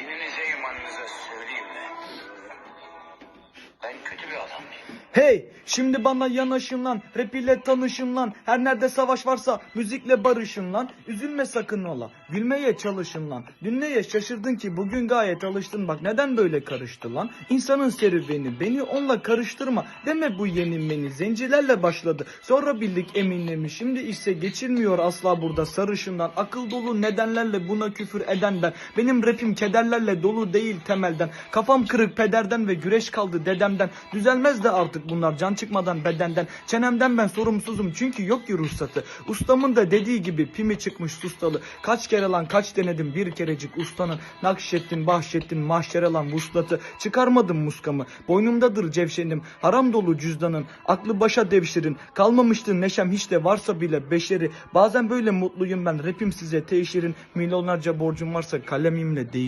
Dininize imanınıza söyleyeyim Hey şimdi bana yanaşın lan rap ile tanışın lan. Her nerede savaş varsa müzikle barışın lan. Üzülme sakın ola gülmeye çalışın lan. Dün neye şaşırdın ki bugün gayet alıştın. Bak neden böyle karıştı lan? İnsanın serüveni beni onunla karıştırma. Deme bu yenilmeni zencilerle başladı. Sonra bildik eminlemi şimdi ise geçilmiyor asla burada sarışından. Akıl dolu nedenlerle buna küfür eden ben benim rapim kederlerle dolu değil temelden. Kafam kırık pederden ve güreş kaldı dedemden. Düzelmez de artık bunlar can çıkmadan bedenden çenemden ben sorumsuzum. Çünkü yok ki ruhsatı. Ustamın da dediği gibi pimi çıkmış sustalı. Kaç kere lan kaç denedim bir kerecik ustanın nakşettin bahşettin mahşere lan vuslatı. Çıkarmadım muskamı. Boynumdadır cevşenim. Haram dolu cüzdanın. Aklı başa devşirin. Kalmamıştı neşem hiç de varsa bile beşeri. Bazen böyle mutluyum ben. Rapim size teşhirin. Milyonlarca borcum varsa kalemimle değiş